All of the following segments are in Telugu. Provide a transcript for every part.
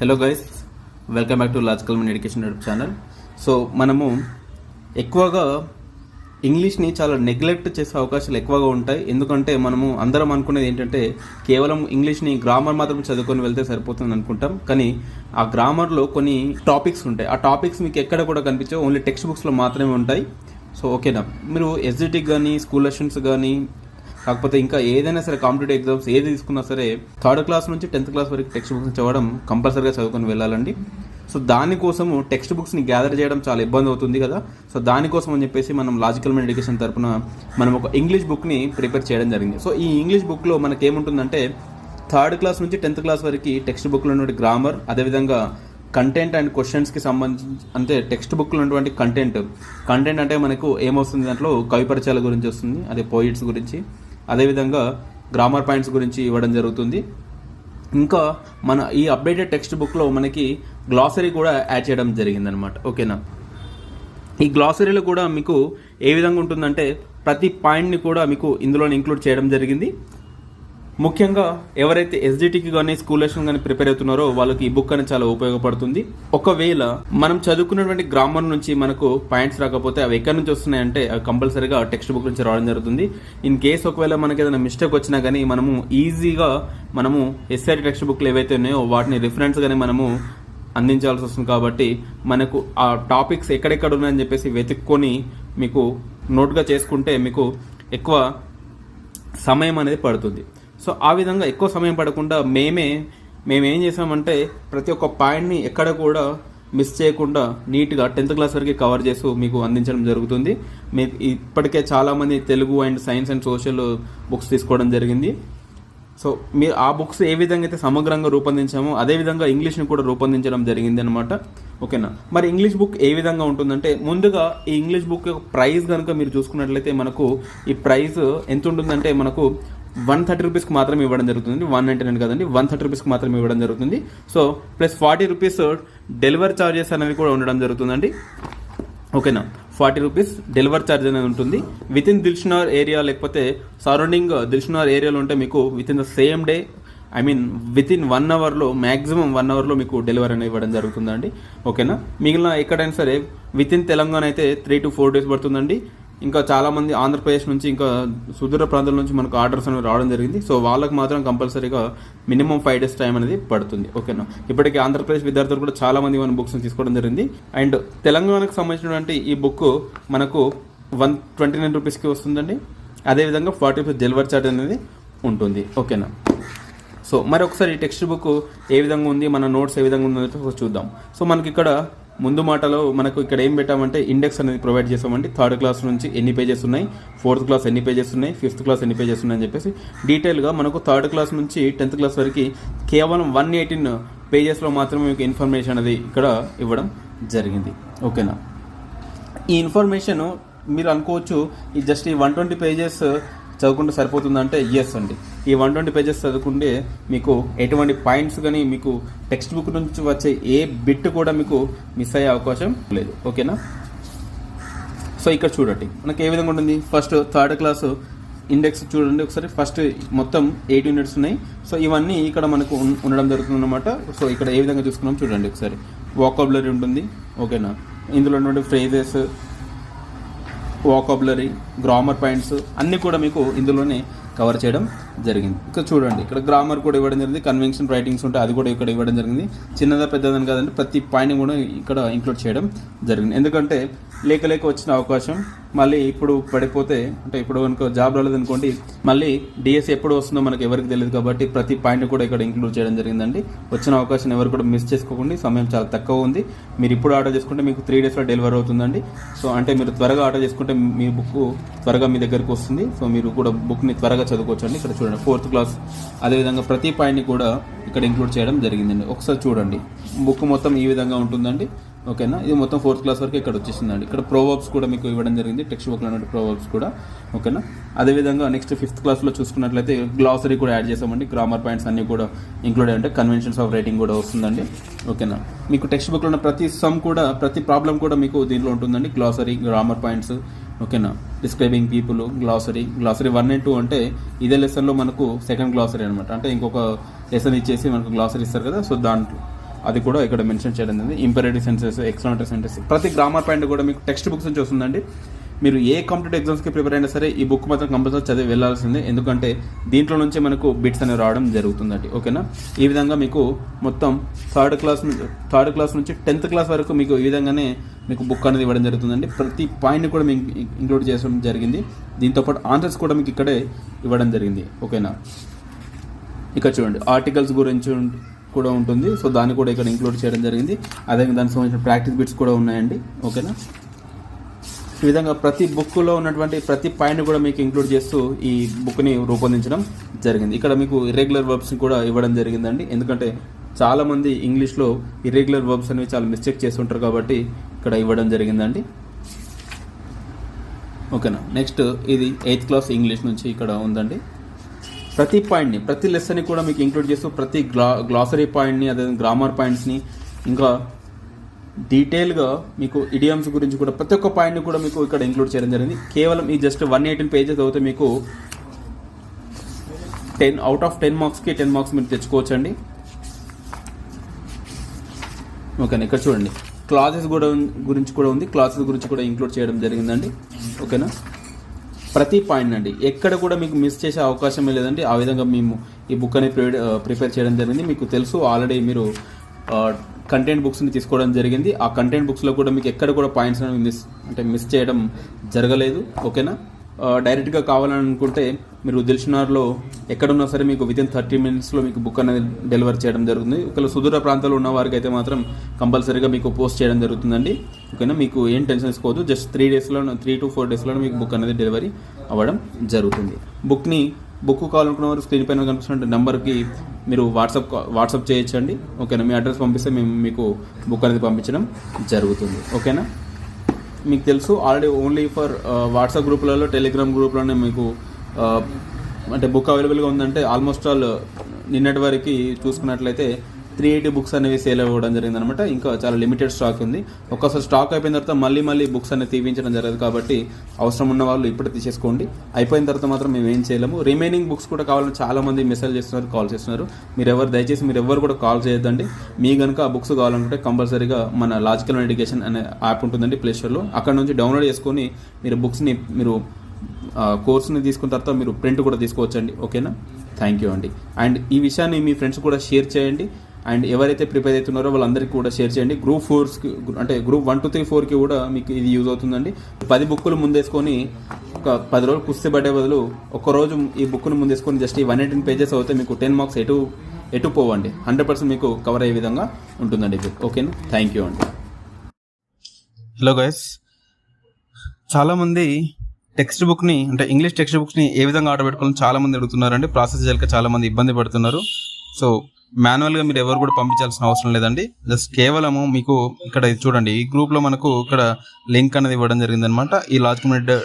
Hello guys welcome back to logical mean education YouTube channel so మనము ఎక్కువగా ఇంగ్లీష్ని చాలా నెగ్లెక్ట్ చేసే అవకాశాలు ఎక్కువగా ఉంటాయి. ఎందుకంటే మనము అందరం అనుకునేది ఏంటంటే కేవలం ఇంగ్లీష్ని గ్రామర్ మాత్రం చదువుకొని వెళ్తే సరిపోతుంది అనుకుంటాం. కానీ ఆ గ్రామర్లో కొన్ని టాపిక్స్ ఉంటాయి. ఆ టాపిక్స్ మీకు ఎక్కడ కూడా కనిపించవు. ఓన్లీ టెక్స్ట్ బుక్స్లో మాత్రమే ఉంటాయి. సో ఓకేనా మీరు ఎస్జిటిక్ కానీ స్కూల్ లెషన్స్ కానీ కాకపోతే ఇంకా ఏదైనా సరే కాంపిటేటివ్ ఎగ్జామ్స్ ఏది తీసుకున్నా సరే థర్డ్ క్లాస్ నుంచి టెన్త్ క్లాస్ వరకు టెక్స్ట్ బుక్స్ చదవడం కంపల్సరీగా చదువుకొని వెళ్ళాలండి. సో దానికోసము టెక్స్ట్ బుక్స్ని గ్యాదర్ చేయడం చాలా ఇబ్బంది అవుతుంది కదా. సో దానికోసం అని చెప్పేసి మనం లాజికల్ మెన్ ఎడ్యుకేషన్ తరఫున మనం ఒక ఇంగ్లీష్ బుక్ని ప్రిపేర్ చేయడం జరిగింది. సో ఈ ఇంగ్లీష్ బుక్లో మనకి ఏముంటుందంటే థర్డ్ క్లాస్ నుంచి టెన్త్ క్లాస్ వరకు టెక్స్ట్ బుక్లో ఉన్నటువంటి గ్రామర్ అదేవిధంగా కంటెంట్ అండ్ క్వశ్చన్స్కి సంబంధించి అంటే టెక్స్ట్ బుక్లో ఉన్నటువంటి కంటెంట్. కంటెంట్ అంటే మనకు ఏమొస్తుంది దాంట్లో? కవిపరిచయాల గురించి వస్తుంది అదే పోయిట్స్ గురించి. అదేవిధంగా గ్రామర్ పాయింట్స్ గురించి ఇవ్వడం జరుగుతుంది. ఇంకా మన ఈ అప్డేటెడ్ టెక్స్ట్ బుక్లో మనకి గ్లాసరీ కూడా యాడ్ చేయడం జరిగిందనమాట ఓకేనా ఈ గ్లాసరీలో కూడా మీకు ఏ విధంగా ఉంటుందంటే ప్రతి పాయింట్ని కూడా మీకు ఇందులో ఇంక్లూడ్ చేయడం జరిగింది. ముఖ్యంగా ఎవరైతే ఎస్డిటికి కానీ స్కూల్ లెషన్ కానీ ప్రిపేర్ అవుతున్నారో వాళ్ళకి ఈ బుక్ అనేది చాలా ఉపయోగపడుతుంది. ఒకవేళ మనం చదువుకున్నటువంటి గ్రామర్ నుంచి మనకు పాయింట్స్ రాకపోతే అవి ఎక్కడి నుంచి వస్తున్నాయంటే అవి కంపల్సరీగా టెక్స్ట్ బుక్ నుంచి రావడం జరుగుతుంది. ఇన్ కేస్ ఒకవేళ మనకి ఏదైనా మిస్టేక్ వచ్చినా కానీ మనము ఈజీగా మనము ఎస్ఆర్ టెక్స్ట్ బుక్లు ఏవైతే ఉన్నాయో వాటిని రిఫరెన్స్గానే మనము అందించాల్సి వస్తుంది కాబట్టి మనకు ఆ టాపిక్స్ ఎక్కడెక్కడ ఉన్నాయని చెప్పేసి వెతుక్కొని మీకు నోట్గా చేసుకుంటే మీకు ఎక్కువ సమయం అనేది పడుతుంది. సో ఆ విధంగా ఎక్కువ సమయం పడకుండా మేమే మేము ఏం చేసామంటే ప్రతి ఒక్క పాయింట్ని ఎక్కడ కూడా మిస్ చేయకుండా నీట్గా టెన్త్ క్లాస్ వరకు కవర్ చేస్తూ మీకు అందించడం జరుగుతుంది. మీ ఇప్పటికే చాలామంది Telugu and science and social books తీసుకోవడం జరిగింది. సో మీరు ఆ బుక్స్ ఏ విధంగా అయితే సమగ్రంగా రూపొందించామో అదే విధంగా ఇంగ్లీష్ని కూడా రూపొందించడం జరిగింది అనమాట ఓకేనా? మరి ఇంగ్లీష్ బుక్ ఏ విధంగా ఉంటుందంటే ముందుగా ఈ ఇంగ్లీష్ బుక్ యొక్క ప్రైస్ కనుక మీరు చూసుకున్నట్లయితే మనకు ఈ ప్రైస్ ఎంత ఉంటుందంటే మనకు వన్ థర్టీ రూపీస్కి మాత్రమే ఇవ్వడం జరుగుతుంది వన్ నైంటీ నైన్ కదండి వన్ థర్టీ రూపీస్కి మాత్రమే ఇవ్వడం జరుగుతుంది. So plus forty rupees delivery charges అనేవి కూడా ఉండడం జరుగుతుందండి. ఓకేనా? ఫార్టీ రూపీస్ డెలివరీ ఛార్జ్ అనేది ఉంటుంది. విత్ ఇన్ దిల్షునార్ ఏరియా లేకపోతే సరౌండింగ్ దిల్షునార్ ఏరియాలో ఉంటే మీకు within the same day I mean within one అవర్లో మ్యాక్సిమం వన్ అవర్లో మీకు డెలివరీ అనేది ఇవ్వడం జరుగుతుందండి. ఓకేనా? మిగిలిన ఎక్కడైనా సరే విత్ ఇన్ తెలంగాణ అయితే త్రీ టు ఫోర్ డేస్ పడుతుందండి. ఇంకా చాలామంది ఆంధ్రప్రదేశ్ నుంచి ఇంకా సుదూర ప్రాంతాల నుంచి మనకు ఆర్డర్స్ అనేవి రావడం జరిగింది. సో వాళ్ళకి మాత్రం కంపల్సరీగా మినిమం ఫైవ్ డేస్ టైం అనేది పడుతుంది. ఓకేనా ఇప్పటికీ ఆంధ్రప్రదేశ్ విద్యార్థులు కూడా చాలామంది మన బుక్స్ తీసుకోవడం జరిగింది. అండ్ తెలంగాణకు సంబంధించినటువంటి ఈ బుక్ మనకు వన్ ట్వంటీ నైన్ రూపీస్కి వస్తుందండి. అదేవిధంగా ఫార్టీ రూపీస్ డెలివరీ చార్జ్ అనేది ఉంటుంది. ఓకేనా సో మరి ఒకసారి ఈ టెక్స్ట్ బుక్ ఏ విధంగా ఉంది? మన నోట్స్ ఏ విధంగా ఉందో చూద్దాం. సో మనకి ఇక్కడ ముందు మాటలో మనకు ఇక్కడ ఏం పెట్టామంటే ఇండెక్స్ అనేది ప్రొవైడ్ చేసామండి. థర్డ్ క్లాస్ నుంచి ఎన్ని పేజెస్ ఉన్నాయి? ఫోర్త్ క్లాస్ ఎన్ని పేజెస్ ఉన్నాయి? ఫిఫ్త్ క్లాస్ ఎన్ని పేజెస్ ఉన్నాయని చెప్పేసి డీటెయిల్గా మనకు థర్డ్ క్లాస్ నుంచి టెన్త్ క్లాస్ వరకు కేవలం వన్ ఎయిటీన్ పేజెస్లో మాత్రమే మీకు ఇన్ఫర్మేషన్ అనేది ఇక్కడ ఇవ్వడం జరిగింది. ఓకేనా ఈ ఇన్ఫర్మేషన్ మీరు అనుకోవచ్చు ఈ జస్ట్ ఈ వన్ ట్వంటీ పేజెస్ చదువుకుంటే సరిపోతుందంటే ఎస్ అండి. ఈ వన్ ట్వంటీ పేజెస్ చదువుకుంటే మీకు ఎటువంటి పాయింట్స్ కానీ మీకు టెక్స్ట్ బుక్ నుంచి వచ్చే ఏ బిట్ కూడా మీకు మిస్ అయ్యే అవకాశం లేదు. ఓకేనా సో ఇక్కడ చూడండి. మనకి ఏ విధంగా ఉంటుంది? ఫస్ట్ థర్డ్ క్లాస్ ఇండెక్స్ చూడండి. ఒకసారి ఫస్ట్ మొత్తం ఎయిట్ యూనిట్స్ ఉన్నాయి. సో ఇవన్నీ ఇక్కడ మనకు ఉండడం జరుగుతుంది అనమాట సో ఇక్కడ ఏ విధంగా చూసుకున్నాం చూడండి ఒకసారి. వాకాబులరీ ఉంటుంది. ఓకేనా ఇందులో ఉన్నటువంటి ఫ్రేజెస్ వాకాబులరీ గ్రామర్ పాయింట్స్ అన్నీ కూడా మీకు ఇందులోనే కవర్ చేయడం జరిగింది. ఇక్కడ చూడండి ఇక్కడ గ్రామర్ కూడా ఇవ్వడం జరిగింది కన్వెన్షన్ రైటింగ్స్ ఉంటే అది కూడా ఇక్కడ ఇవ్వడం జరిగింది. చిన్నదా పెద్దదని కాదండి ప్రతి పాయింట్ కూడా ఇక్కడ ఇంక్లూడ్ చేయడం జరిగింది. ఎందుకంటే లేక లేక వచ్చిన అవకాశం మళ్ళీ ఇప్పుడు పడిపోతే అంటే ఇప్పుడు కనుక జాబ్ రాలేదనుకోండి మళ్ళీ డిఎస్ ఎప్పుడు వస్తుందో మనకు ఎవరికి తెలియదు కాబట్టి ప్రతి పాయింట్ కూడా ఇక్కడ ఇంక్లూడ్ చేయడం జరిగిందండి. వచ్చిన అవకాశం ఎవరు కూడా మిస్ చేసుకోకండి సమయం చాలా తక్కువ ఉంది. మీరు ఇప్పుడు ఆర్డర్ చేసుకుంటే మీకు త్రీ డేస్లో డెలివరీ అవుతుందండి. సో అంటే మీరు త్వరగా ఆర్డర్ చేసుకుంటే మీ బుక్ త్వరగా మీ దగ్గరికి వస్తుంది. సో మీరు కూడా బుక్ని త్వరగా చదువుకోవచ్చండి. ఇక్కడ చూడండి ఫోర్త్ క్లాస్. అదేవిధంగా ప్రతి పాయింట్ని కూడా ఇక్కడ ఇంక్లూడ్ చేయడం జరిగిందండి. ఒకసారి చూడండి. బుక్ మొత్తం ఈ విధంగా ఉంటుందండి. ఓకేనా? ఇది మొత్తం ఫోర్త్ క్లాస్ వరకు ఇక్కడ వచ్చేసిందండి. ఇక్కడ ప్రోవర్బ్స్ కూడా మీకు ఇవ్వడం జరిగింది. టెక్స్ట్ బుక్లో ఉన్న ప్రోవర్బ్స్ కూడా. ఓకేనా? అదేవిధంగా నెక్స్ట్ ఫిఫ్త్ క్లాస్లో చూసుకున్నట్లయితే గ్లాసరీ కూడా యాడ్ చేసామండి గ్రామర్ పాయింట్స్ అన్నీ కూడా ఇంక్లూడ్ అంటే కన్వెన్షన్స్ ఆఫ్ రైటింగ్ కూడా వస్తుందండి. ఓకేనా? మీకు టెక్స్ట్ బుక్లో ఉన్న ప్రతి సమ్ కూడా ప్రతి ప్రాబ్లం కూడా మీకు దీంట్లో ఉంటుందండి. గ్లాసరీ గ్రామర్ పాయింట్స్ ఓకేనా? Describing people glossary glossary one and two అంటే ఇదే లెసన్లో మనకు సెకండ్ గ్లాసరీ అనమాట అంటే ఇంకొక లెసన్ ఇచ్చేసి మనకు గ్లాసరీ ఇస్తారు కదా సో దాంట్లో. అది కూడా ఇక్కడ మెన్షన్ చేయడం జరిగింది. ఇంపరేటివ్ సెన్సెస్ ఎక్స్ప్లనేటరీ సెంటెన్స్ ప్రతి గ్రామర్ పాయింట్ కూడా మీకు టెక్స్ట్ బుక్స్ నుంచి వస్తుందండి. మీరు ఏ కాంపిటేటివ్ ఎగ్జామ్స్కి ప్రిపేర్ అయినా సరే ఈ బుక్ మాత్రం కంపల్సరీ చదివి వెళ్ళాల్సిందే. ఎందుకంటే దీంట్లో నుంచే మనకు బిట్స్ అనేవి రావడం జరుగుతుందండి. ఓకేనా ఈ విధంగా మీకు మొత్తం థర్డ్ క్లాస్ థర్డ్ క్లాస్ నుంచి టెన్త్ క్లాస్ వరకు మీకు ఈ విధంగానే మీకు బుక్ అనేది ఇవ్వడం జరుగుతుందండి. ప్రతి పాయింట్ని కూడా మీకు ఇంక్లూడ్ చేయడం జరిగింది. దీంతోపాటు ఆన్సర్స్ కూడా మీకు ఇక్కడే ఇవ్వడం జరిగింది. ఓకేనా ఇక్కడ చూడండి. ఆర్టికల్స్ గురించి కూడా ఉంటుంది. సో దాన్ని కూడా ఇక్కడ ఇంక్లూడ్ చేయడం జరిగింది. అదేవిధంగా దానికి సంబంధించిన ప్రాక్టీస్ బిట్స్ కూడా ఉన్నాయండి. ఓకేనా ఈ విధంగా ప్రతి బుక్లో ఉన్నటువంటి ప్రతి పాయింట్ కూడా మీకు ఇంక్లూడ్ చేస్తూ ఈ బుక్ని రూపొందించడం జరిగింది. ఇక్కడ మీకు ఇర్రెగ్యులర్ వర్బ్స్ కూడా ఇవ్వడం జరిగిందండి. ఎందుకంటే చాలామంది ఇంగ్లీష్లో ఇర్రెగ్యులర్ వర్బ్స్ అనేవి చాలా మిస్టేక్ చేస్తుంటారు కాబట్టి ఇక్కడ ఇవ్వడం జరిగిందండి. ఓకేనా? నెక్స్ట్ ఇది ఎయిత్ క్లాస్ ఇంగ్లీష్ నుంచి ఇక్కడ ఉందండి. ప్రతి పాయింట్ని ప్రతి లెసన్ని కూడా మీకు ఇంక్లూడ్ చేస్తూ ప్రతి గ్లా గ్లాసరీ పాయింట్ని అదే గ్రామర్ పాయింట్స్ని ఇంకా డీటెయిల్గా మీకు ఇడియమ్స్ గురించి కూడా ప్రతి ఒక్క పాయింట్ని కూడా మీకు ఇక్కడ ఇంక్లూడ్ చేయడం జరిగింది. కేవలం ఈ జస్ట్ వన్ ఎయిటీన్ పేజెస్ అవుతే మీకు టెన్ అవుట్ ఆఫ్ టెన్ మార్క్స్కి టెన్ మార్క్స్ మీరు తెచ్చుకోవచ్చండి. ఓకేనా ఇక్కడ చూడండి. క్లాసెస్ కూడా గురించి కూడా ఉంది. క్లాసెస్ గురించి కూడా ఇంక్లూడ్ చేయడం జరిగిందండి. ఓకేనా? ప్రతి పాయింట్ అండి. ఎక్కడ కూడా మీకు మిస్ చేసే అవకాశమే లేదండి. ఆ విధంగా మేము ఈ బుక్ అనేది ప్రిపేర్ చేయడం జరిగింది. మీకు తెలుసు ఆల్రెడీ మీరు కంటెంట్ బుక్స్ని తీసుకోవడం జరిగింది. ఆ కంటెంట్ బుక్స్లో కూడా మీకు ఎక్కడ కూడా పాయింట్స్ అనేవి మిస్ అంటే మిస్ చేయడం జరగలేదు. ఓకేనా? డైరెక్ట్గా కావాలనుకుంటే మీరు దిల్షునార్లో ఎక్కడున్నా సరే మీకు వితిన్ థర్టీ మినిట్స్లో మీకు బుక్ అనేది డెలివర్ చేయడం జరుగుతుంది. ఒకవేళ సుదూర ప్రాంతాల్లో ఉన్న వారికి అయితే మాత్రం కంపల్సరీగా మీకు పోస్ట్ చేయడం జరుగుతుందండి. ఓకేనా? మీకు ఏం టెన్షన్ తీసుకోవద్దు. జస్ట్ త్రీ డేస్లో త్రీ టు ఫోర్ డేస్లో మీకు బుక్ అనేది డెలివరీ అవ్వడం జరుగుతుంది. బుక్ని బుక్ కావాలనుకున్న వారు స్క్రీన్ పైన కనిపిస్తున్న నెంబర్కి మీరు వాట్సాప్ వాట్సాప్ చేయొచ్చండి. ఓకేనా? మీ అడ్రస్ పంపిస్తే మేము మీకు బుక్ అనేది పంపించడం జరుగుతుంది. ఓకేనా? మీకు తెలుసు ఆల్రెడీ ఓన్లీ ఫర్ వాట్సాప్ గ్రూపులలో టెలిగ్రామ్ గ్రూప్లోనే మీకు అంటే బుక్ అవైలబుల్గా ఉందంటే ఆల్మోస్ట్ ఆల్ నిన్నటి వరకు చూసుకున్నట్లయితే త్రీ ఎయిటీ బుక్స్ అనేవి సేల్ అవ్వడం జరిగింది అనమాట ఇంకా చాలా లిమిటెడ్ స్టాక్ ఉంది. ఒక్కసారి స్టాక్ అయిపోయిన తర్వాత మళ్ళీ మళ్ళీ బుక్స్ అనేవి తీపించడం జరగదు కాబట్టి అవసరం ఉన్న వాళ్ళు ఇప్పుడు తీసేసుకోండి. అయిపోయిన తర్వాత మాత్రం మేము ఏం చేయలేము. రిమైనింగ్ బుక్స్ కూడా కావాలని చాలా మంది మెసేజ్ చేస్తున్నారు కాల్ చేస్తున్నారు. మీరు ఎవరు దయచేసి మీరు ఎవరు కూడా కాల్ చేయొద్దండి. మీ కనుక ఆ బుక్స్ కావాలనుకుంటే కంపల్సరీగా మన లాజికల్ ఎడ్యుకేషన్ అనే యాప్ ఉంటుందండి ప్లేస్టోర్లో అక్కడ నుంచి డౌన్లోడ్ చేసుకొని మీరు బుక్స్ని మీరు ఆ, కోర్సుని తీసుకున్న తర్వాత మీరు ప్రింట్ కూడా తీసుకోవచ్చండి. ఓకేనా? థ్యాంక్ యూ అండి. అండ్ ఈ విషయాన్ని మీ ఫ్రెండ్స్ కూడా షేర్ చేయండి. అండ్ ఎవరైతే ప్రిపేర్ అవుతున్నారో వాళ్ళందరికీ కూడా షేర్ చేయండి. గ్రూప్ ఫోర్స్కి అంటే గ్రూప్ వన్ టూ త్రీ ఫోర్కి కూడా మీకు ఇది యూజ్ అవుతుందండి. పది బుక్కులు ముందేసుకొని ఒక పది రోజులు కుస్తీ పడే బదులు ఒక రోజు ఈ బుక్ను ముందేసుకొని జస్ట్ ఈ వన్ ఎయిటీన్ పేజెస్ అవుతే మీకు టెన్ మార్క్స్ ఎటు ఎటు పోవండి. హండ్రెడ్ పర్సెంట్ మీకు కవర్ అయ్యే విధంగా ఉంటుందండి ఓకేనా థ్యాంక్ యూ అండి. హలో గైస్ చాలామంది టెక్స్ట్ బుక్ని అంటే ఇంగ్లీష్ టెక్స్ట్ బుక్స్ని ఏ విధంగా ఆర్డర్ పెట్టుకోవాలని చాలామంది అడుగుతున్నారండి. ప్రాసెస్ చేయలేక చాలామంది ఇబ్బంది పడుతున్నారు. సో మాన్యువల్గా మీరు ఎవరు కూడా పంపించాల్సిన అవసరం లేదండి. జస్ట్ కేవలము మీకు ఇక్కడ ఇది చూడండి. ఈ గ్రూప్లో మనకు ఇక్కడ లింక్ అనేది ఇవ్వడం జరిగిందనమాట ఈ లాజ్ community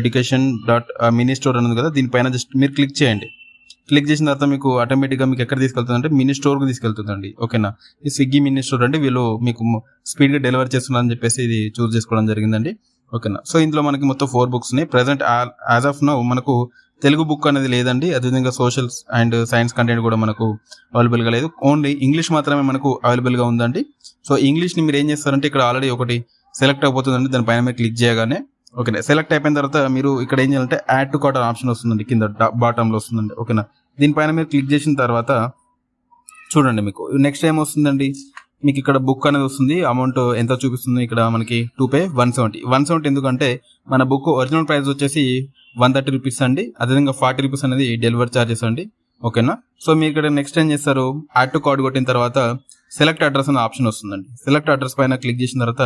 education dot mini store అనేది కదా దీనిపైన జస్ట్ మీరు క్లిక్ చేయండి. క్లిక్ చేసిన తర్వాత మీకు ఆటోమేటిక్గా మీకు ఎక్కడ తీసుకెళ్తుంది అంటే మినీ స్టోర్కి తీసుకెళ్తుందండి. ఓకేనా? ఈ స్విగ్గీ మినీ స్టోర్ అంటే వీళ్ళు మీకు స్పీడ్గా డెలివరీ చేస్తున్నారని చెప్పేసి ఇది చూస్ చేసుకోవడం జరిగిందండి. ఓకేనా? సో ఇందులో మనకి మొత్తం ఫోర్ బుక్స్ ఉన్నాయి. ప్రజెంట్ యాజ్ ఆఫ్ నౌ మనకు తెలుగు బుక్ అనేది లేదండి. అదేవిధంగా సోషల్ అండ్ సైన్స్ కంటెంట్ కూడా మనకు అవైలబుల్గా లేదు. ఓన్లీ ఇంగ్లీష్ మాత్రమే మనకు అవైలబుల్గా ఉందండి. సో ఇంగ్లీష్ని మీరు ఏం చేస్తారంటే ఇక్కడ ఆల్రెడీ ఒకటి సెలెక్ట్ అయిపోతుందండి. దానిపైన మీరు క్లిక్ చేయగానే ఓకేనా సెలెక్ట్ అయిపోయిన తర్వాత మీరు ఇక్కడ ఏం చేయాలంటే యాడ్ టు కార్ట్ ఆప్షన్ వస్తుందండి. కింద బాటంలో వస్తుందండి. ఓకేనా దీనిపైన మీరు క్లిక్ చేసిన తర్వాత చూడండి మీకు. నెక్స్ట్ ఏం వస్తుందండి మీకు ఇక్కడ బుక్ అనేది వస్తుంది. అమౌంట్ ఎంత చూపిస్తుంది? ఇక్కడ మనకి to pay one seventy one seventy ఎందుకంటే మన బుక్ ఒరిజినల్ ప్రైస్ వచ్చేసి వన్ థర్టీ రూపీస్ అండి. అదేవిధంగా ఫార్టీ రూపీస్ అనేది డెలివరీ ఛార్జెస్ అండి. ఓకేనా సో మీరు ఇక్కడ నెక్స్ట్ ఏం చేస్తారు? యాడ్ టు కార్డ్ కొట్టిన తర్వాత సెలెక్ట్ అడ్రస్ అనే ఆప్షన్ వస్తుందండి. సెలెక్ట్ అడ్రస్ పైన క్లిక్ చేసిన తర్వాత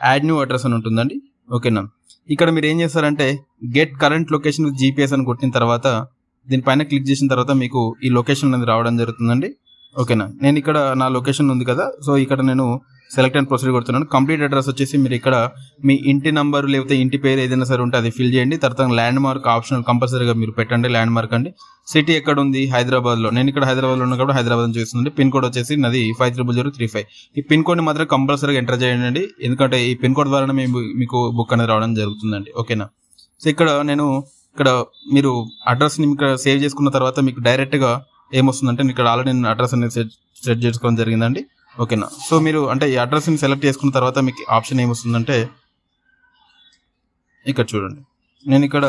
యాడ్ న్యూ అడ్రస్ అని ఉంటుందండి. ఓకేనా ఇక్కడ మీరు ఏం చేస్తారంటే get current location with GPS అని కొట్టిన తర్వాత దీనిపైన క్లిక్ చేసిన తర్వాత మీకు ఈ లొకేషన్ అనేది రావడం జరుగుతుందండి. ఓకేనా? నేను ఇక్కడ నా లొకేషన్ ఉంది కదా సో ఇక్కడ నేను సెలెక్ట్ అండ్ ప్రొసీడ్ కొడుతున్నాను. కంప్లీట్ అడ్రస్ వచ్చేసి మీరు ఇక్కడ మీ ఇంటి నంబర్ లేకపోతే ఇంటి పేరు ఏదైనా సరే ఉంటే అది ఫిల్ చేయండి. తర్వాత ల్యాండ్ మార్క్ ఆప్షనల్ కంపల్సరీగా మీరు పెట్టండి ల్యాండ్ మార్క్ అండి. సిటీ ఎక్కడ ఉంది హైదరాబాద్లో. నేను ఇక్కడ హైదరాబాద్లో ఉన్నా కాబట్టి హైదరాబాద్ చూస్తుంది పిన్ కోడ్ వచ్చేసి నాది five triple zero three five ఈ పిన్ కోడ్ని మాత్రం కంపల్సరీగా ఎంటర్ చేయండి. ఎందుకంటే ఈ పిన్ కోడ్ ద్వారానే మేము మీకు బుక్ అనేది రావడం జరుగుతుందండి. ఓకేనా? సో ఇక్కడ నేను ఇక్కడ మీరు అడ్రస్ని ఇక్కడ సేవ్ చేసుకున్న తర్వాత మీకు డైరెక్ట్గా ఏమొస్తుందంటే ఇక్కడ ఆల్రెడీ నేను అడ్రస్ అనేది సెట్ సెట్ చేసుకోవడం జరిగిందండి. ఓకేనా సో మీరు అంటే ఈ అడ్రస్ని సెలెక్ట్ చేసుకున్న తర్వాత మీకు ఆప్షన్ ఏమొస్తుందంటే ఇక్కడ చూడండి. నేను ఇక్కడ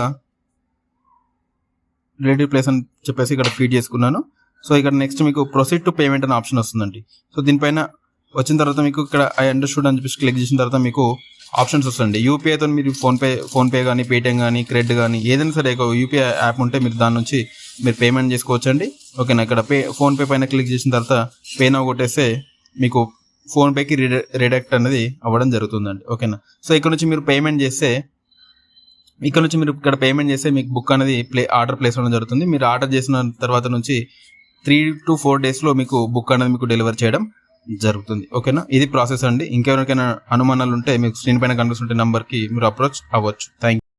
రిలేటివ్ ప్లేస్ అని చెప్పేసి ఇక్కడ ఫీడ్ చేసుకున్నాను. సో ఇక్కడ నెక్స్ట్ మీకు ప్రొసీడ్ టు పేమెంట్ అనే ఆప్షన్ వస్తుందండి. సో దీనిపైన వచ్చిన తర్వాత మీకు ఇక్కడ ఐ అండర్స్టూడ్ అని చెప్పేసి క్లిక్ చేసిన తర్వాత మీకు ఆప్షన్స్ వస్తుంది యూపీఐతో మీరు ఫోన్పే ఫోన్పే కానీ పేటిఎం కానీ క్రెడిట్ కానీ ఏదైనా సరే యూపీఐ యాప్ ఉంటే మీరు దాని నుంచి మీరు పేమెంట్ చేసుకోవచ్చండి. ఓకేనా ఇక్కడ పే ఫోన్పే పైన క్లిక్ చేసిన తర్వాత పే నౌ కొట్టేస్తే మీకు ఫోన్పేకి రిడక్ట్ అనేది అవ్వడం జరుగుతుందండి. ఓకేనా సో ఇక్కడ నుంచి మీరు పేమెంట్ చేస్తే ఇక్కడ నుంచి మీరు ఇక్కడ పేమెంట్ చేస్తే మీకు బుక్ అనేది ప్లే ఆర్డర్ ప్లేస్ అవ్వడం జరుగుతుంది. మీరు ఆర్డర్ చేసిన తర్వాత నుంచి త్రీ టు ఫోర్ డేస్లో మీకు బుక్ అనేది మీకు డెలివర్ చేయడం జరుగుతుంది. ఓకేనా ఇది ప్రాసెస్ అండి. ఇంకెవరికైనా అనుమానాలు ఉంటే మీకు స్క్రీన్ పైన కనిపిస్తుంటే నెంబర్కి మీరు అప్రోచ్ అవ్వచ్చు. థ్యాంక్